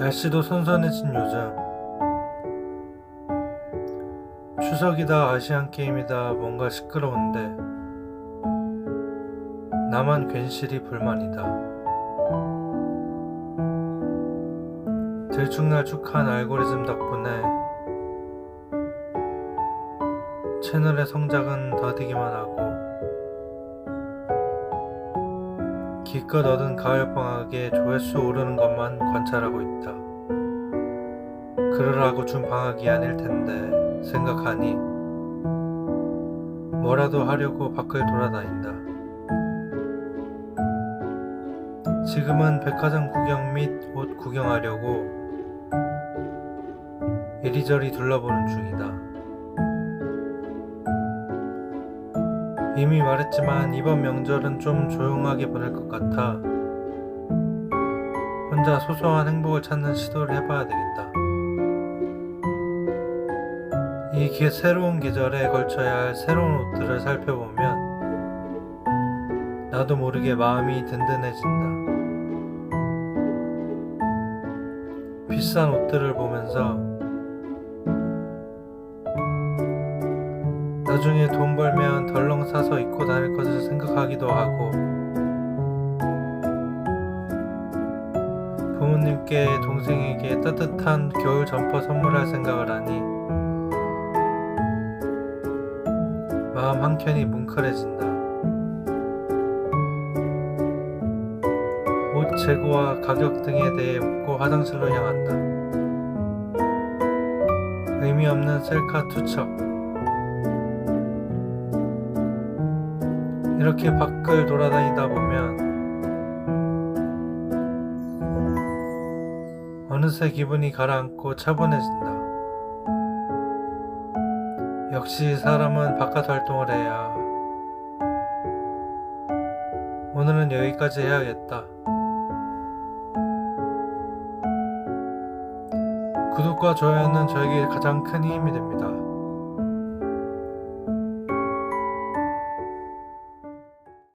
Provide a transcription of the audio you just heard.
날씨도 선선해진 요즘. 추석이다 아시안게임이다 뭔가 시끄러운데. 나만 괜시리 불만이다. 들쭉날쭉한 알고리즘 덕분에 채널의 성장은 더디기만 하고 기껏 얻은 가을방학에 조회수 오르는 것만 관찰하고 있다. 그러라고 준 방학이 아닐 텐데 생각하니 뭐라도 하려고 밖을 돌아다닌다. 지금은 백화점 구경 및 옷 구경하려고 이리저리 둘러보는 중이다. 이미 말했지만 이번 명절은 좀 조용하게 보낼 것 같아 혼자 소소한 행복을 찾는 시도를 해봐야 되겠다. 이 기- 새로운 계절에 걸쳐야 할 새로운 옷들을 살펴보면 나도 모르게 마음이 든든해진다. 비싼 옷들을 보면서 나중에 돈 벌면 덜렁 사서 입고 다닐 것을 생각하기도 하고 부모님께 동생에게 따뜻한 겨울 점퍼 선물할 생각을 하니 마음 한켠이 뭉클해진다. 옷 재고와 가격 등에 대해 묻고 화장실로 향한다. 의미 없는 셀카 투척. 이렇게 밖을 돌아다니다 보면 어느새 기분이 가라앉고 차분해진다. 역시 사람은 바깥 활동을 해야. 오늘은 여기까지 해야겠다. 구독과 좋아요는 저에게 가장 큰 힘이 됩니다.